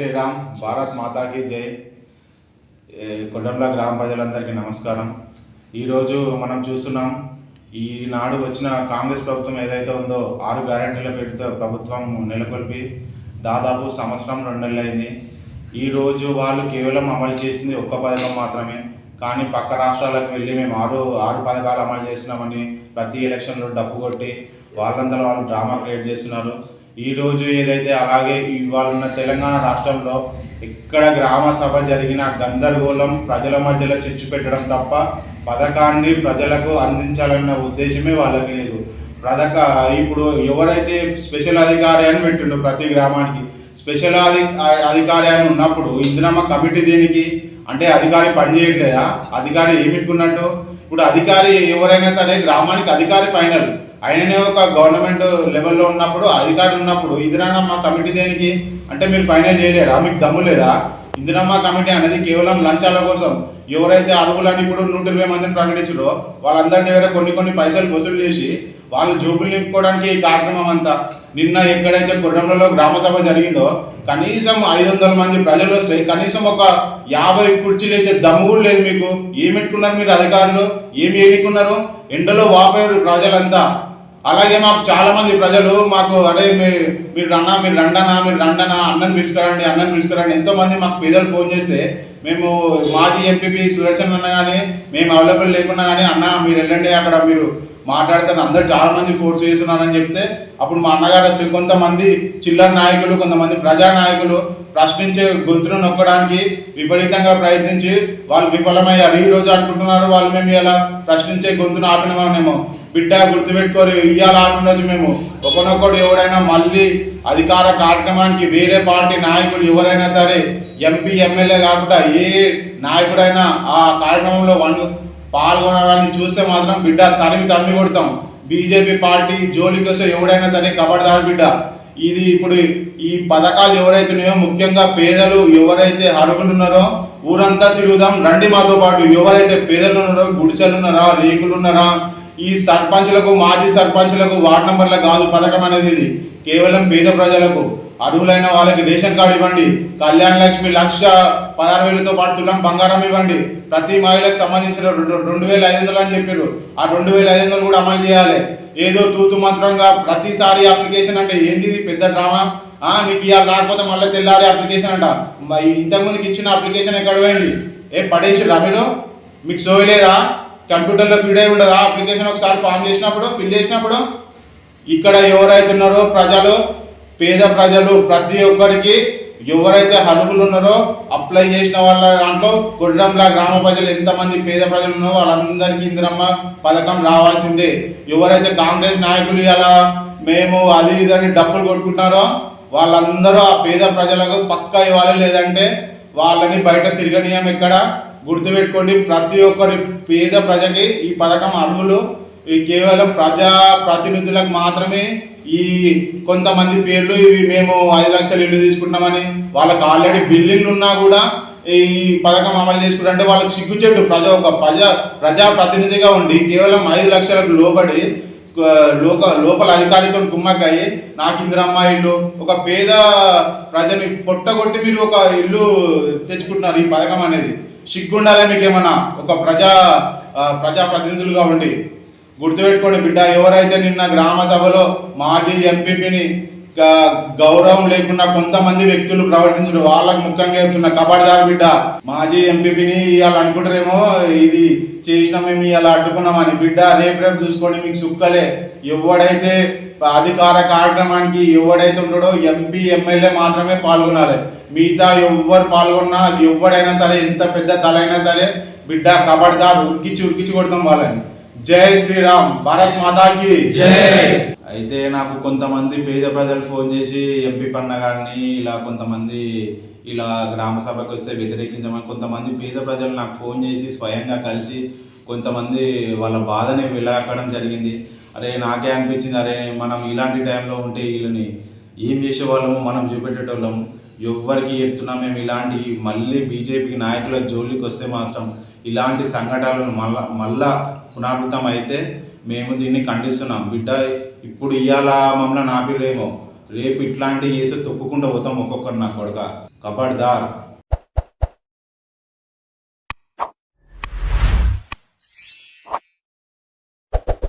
శ్రీరామ్. భారత్ మాతాకి జై. ఏ, గ్రామ ప్రజలందరికీ నమస్కారం. ఈరోజు మనం చూస్తున్నాం ఈనాడు వచ్చిన కాంగ్రెస్ ప్రభుత్వం ఏదైతే ఉందో ఆరు గ్యారంటీల పేరుతో ప్రభుత్వం నెలకొల్పి దాదాపు సంవత్సరం రెండు నెలలైంది. ఈరోజు వాళ్ళు కేవలం అమలు చేసింది ఒక్క పథకం మాత్రమే. కానీ పక్క రాష్ట్రాలకు వెళ్ళి మేము ఆరు ఆరు పథకాలు అమలు చేసినామని ప్రతి ఎలక్షన్లో డబ్బు కొట్టి వాళ్ళందరూ వాళ్ళు డ్రామా క్రియేట్ చేస్తున్నారు. ఈరోజు ఏదైతే అలాగే ఇవాళ ఉన్న తెలంగాణ రాష్ట్రంలో ఎక్కడ గ్రామ సభ జరిగిన గందరగోళం ప్రజల మధ్యలో చిచ్చు పెట్టడం తప్ప పథకాన్ని ప్రజలకు అందించాలన్న ఉద్దేశమే వాళ్ళకి లేదు. పథక ఇప్పుడు ఎవరైతే స్పెషల్ అధికారి అని పెట్టిండు ప్రతి గ్రామానికి స్పెషల్ అధి అధికారి అని ఉన్నప్పుడు ఇందిరమ్మ కమిటీ దేనికి? అంటే అధికారి పనిచేయట్లేదా అధికారి ఏమి పెట్టుకున్నట్టు? ఇప్పుడు అధికారి ఎవరైనా సరే గ్రామానికి అధికారి ఫైనల్. ఆయననే ఒక గవర్నమెంట్ లెవెల్లో ఉన్నప్పుడు అధికారులు ఉన్నప్పుడు ఇందిరామ్మ కమిటీ దేనికి? అంటే మీరు ఫైనల్ చేయలేరా? మీకు దమ్ము లేదా? ఇందిరమ్మ కమిటీ అనేది కేవలం లంచాల కోసం. ఎవరైతే అర్హులని ఇప్పుడు నూట ఇరవై మందిని ప్రకటించడో వాళ్ళందరి దగ్గర కొన్ని కొన్ని పైసలు వసూలు చేసి వాళ్ళు జోబులు నింపుకోవడానికి ఈ కార్యక్రమం అంతా. నిన్న ఎక్కడైతే గుర్రంలలో గ్రామ సభ జరిగిందో కనీసం ఐదు వందల మంది ప్రజలు వస్తే కనీసం ఒక యాభై కుర్చీలు వేసే దమ్ము కూడా లేదు మీకు. ఏమెట్టుకున్నారు పెట్టుకున్నారు మీరు అధికారులు? ఏమి ఏమికున్నారు ఎండలో వాపోయారు ప్రజలంతా. అలాగే మాకు చాలా మంది ప్రజలు మాకు అదే మీ- మీరు రన్నా మీరు రండనా మీరు రండనా అన్నని పిలుచుకురండి అన్నని పిలుచుకురండి ఎంతో మంది మాకు పేదలు ఫోన్ చేస్తే మేము మాజీ ఎంపీపీ సుదర్శన్ అన్న కానీ మేము అవైలబుల్ లేకున్నా కానీ అన్న మీరు వెళ్ళండి అక్కడ మీరు మాట్లాడతారు అందరు చాలా మంది ఫోర్స్ చేస్తున్నారని చెప్తే అప్పుడు మా అన్నగారు వస్తే కొంతమంది చిల్లర నాయకులు కొంతమంది ప్రజా నాయకులు ప్రశ్నించే గొంతును నొక్కడానికి విపరీతంగా ప్రయత్నించి వాళ్ళు విఫలమయ్యారు. ఈ రోజు అనుకుంటున్నారు వాళ్ళు మేము ఇలా ప్రశ్నించే గొంతును ఆపినమేమో బిడ్డ గుర్తుపెట్టుకోరు ఇవాళ ఆపిన మేము. ఒకనొకడు ఎవరైనా మళ్ళీ అధికార కార్యక్రమానికి వేరే పార్టీ నాయకులు ఎవరైనా సరే ఎంపీ ఎమ్మెల్యే కాకుండా ఏ నాయకుడైనా ఆ కార్యక్రమంలో వన్ పాల్గొనడాన్ని చూస్తే మాత్రం బిడ్డ తరిమి తమ్మి కొడతాం. బీజేపీ పార్టీ జోలికి వస్తే ఎవడైనా సరే కబడ్దారు బిడ్డ. ఇది ఇప్పుడు ఈ పథకాలు ఎవరైతున్నాయో ముఖ్యంగా పేదలు ఎవరైతే అర్హులు ఉన్నారో ఊరంతా తిరుగుదాం రండి మాతో పాటు. ఎవరైతే పేదలు ఉన్నారో గుడిసెలు ఉన్నారా రేకులు ఉన్నారా ఈ సర్పంచులకు మాజీ సర్పంచులకు వార్డు నంబర్ల కాదు పథకం అనేది ఇది. కేవలం పేద ప్రజలకు అర్హులైన వాళ్ళకి రేషన్ కార్డు ఇవ్వండి. కళ్యాణ లక్ష్మి లక్ష పదహారు వేలతో పాటు తులం బంగారం ఇవ్వండి. ప్రతి మహిళకు సంబంధించిన రెండు రెండు వేల ఐదు వందలు అని చెప్పారు ఆ రెండు వేల ఐదు వందలు కూడా అమలు చేయాలి. ఏదో తూతు మంత్రంగా ప్రతిసారి అప్లికేషన్ అంటే ఏంది పెద్ద డ్రామా? ఆ, నీకు ఇవాళ రాకపోతే మళ్ళీ తెల్లారి అప్లికేషన్ అంట. మరి ఇంతకుముందుకు ఇచ్చిన అప్లికేషన్ ఎక్కడ పోయింది ఏ పడేసి మీరు. మీకు సోయలేదా కంప్యూటర్లో ఫీడ్ అయి ఉండదా? అప్లికేషన్ ఒకసారి ఫామ్ చేసినప్పుడు ఫిల్ చేసినప్పుడు ఇక్కడ ఎవరైతున్నారో ప్రజలు పేద ప్రజలు ప్రతి ఒక్కరికి ఎవరైతే అర్హులు ఉన్నారో అప్లై చేసిన వాళ్ళ దాంట్లో గుర్రంలా గ్రామ ప్రజలు ఎంతమంది పేద ప్రజలు ఉన్నారో వాళ్ళందరికీ ఇందిరమ్మ పథకం రావాల్సిందే. ఎవరైతే కాంగ్రెస్ నాయకులు ఇలా మేము అది ఇది అని డబ్బులు కొట్టుకుంటున్నారో వాళ్ళందరూ ఆ పేద ప్రజలకు పక్కా ఇవ్వాలి లేదంటే వాళ్ళని బయట తిరగనీయం ఇక్కడ గుర్తుపెట్టుకోండి ప్రతి ఒక్కరి పేద ప్రజకి ఈ పథకం అర్హులు. ఈ కేవలం ప్రజా ప్రతినిధులకు మాత్రమే ఈ కొంతమంది పేర్లు ఇవి మేము ఐదు లక్షలు ఇల్లు తీసుకుంటామని వాళ్ళకి ఆల్రెడీ బిల్డింగ్లు ఉన్నా కూడా ఈ పథకం అమలు చేసుకుంటే వాళ్ళకి సిగ్గుచేటు. ప్రజా ఒక ప్రజా ప్రజా ప్రతినిధిగా ఉండి కేవలం ఐదు లక్షలకు లోబడి లోక లోపల అధికారితో కుమ్మక్కయ్యి నాకు ఇందిరమ్మ ఇల్లు ఒక పేద ప్రజని పొట్టగొట్టి మీరు ఒక ఇల్లు తెచ్చుకుంటున్నారు ఈ పథకం అనేది. సిగ్గుండాలి మీకేమన్నా? ఒక ప్రజా ప్రజా ప్రతినిధులుగా ఉండి. గుర్తుపెట్టుకోండి బిడ్డ ఎవరైతే నిన్న గ్రామ సభలో మాజీ ఎంపీపీని గౌరవం లేకుండా కొంతమంది వ్యక్తులు ప్రవర్తించడం వాళ్ళకు ముఖ్యంగా చెప్తున్న కబడ్దార్ బిడ్డ మాజీ ఎంపీపీని ఇవాళ అనుకుంటారేమో ఇది చేసినా మేము ఇలా అడ్డుకున్నామని బిడ్డ రేపు రేపు చూసుకోండి మీకు సుక్కలే. ఎవడైతే అధికార కార్యక్రమానికి ఎవడైతే ఉంటాడో ఎంపీ ఎమ్మెల్యే మాత్రమే పాల్గొనాలి. మిగతా ఎవ్వరు పాల్గొన్నా ఎవడైనా సరే ఎంత పెద్ద తలైనా సరే బిడ్డ కబడ్దార్ ఉరికిచ్చి ఉరికిచ్చి కొడతాం వాళ్ళని. జై శ్రీరామ్ భారత్ మాతాకి. జై. అయితే నాకు కొంతమంది పేద ప్రజలు ఫోన్ చేసి ఎంపీ పన్న గారిని ఇలా కొంతమంది ఇలా గ్రామ సభకు వస్తే వ్యతిరేకించమని కొంతమంది పేద ప్రజలు నాకు ఫోన్ చేసి స్వయంగా కలిసి కొంతమంది వాళ్ళ బాధని వెళ్ళాకడం జరిగింది. అరే నాకే అనిపించింది అరే మనం ఇలాంటి టైంలో ఉంటే వీళ్ళని ఏం చేసేవాళ్ళము మనం చూపెట్టేటోళ్ళము ఎవ్వరికి చెప్తున్నా మేము ఇలాంటి మళ్ళీ బీజేపీ నాయకుల జోలికి వస్తే మాత్రం ఇలాంటి సంఘటనలు మళ్ళా మళ్ళా పునరావృతం అయితే మేము దీన్ని ఖండిస్తున్నాం. బిడ్డ ఇప్పుడు ఇవాళ మమ్మల్ని నాపిలేమో రేపు ఇట్లాంటివి చేసి తొక్కుకుండా పోతాం ఒక్కొక్కరు నా కొడుక. కబడ్దార్.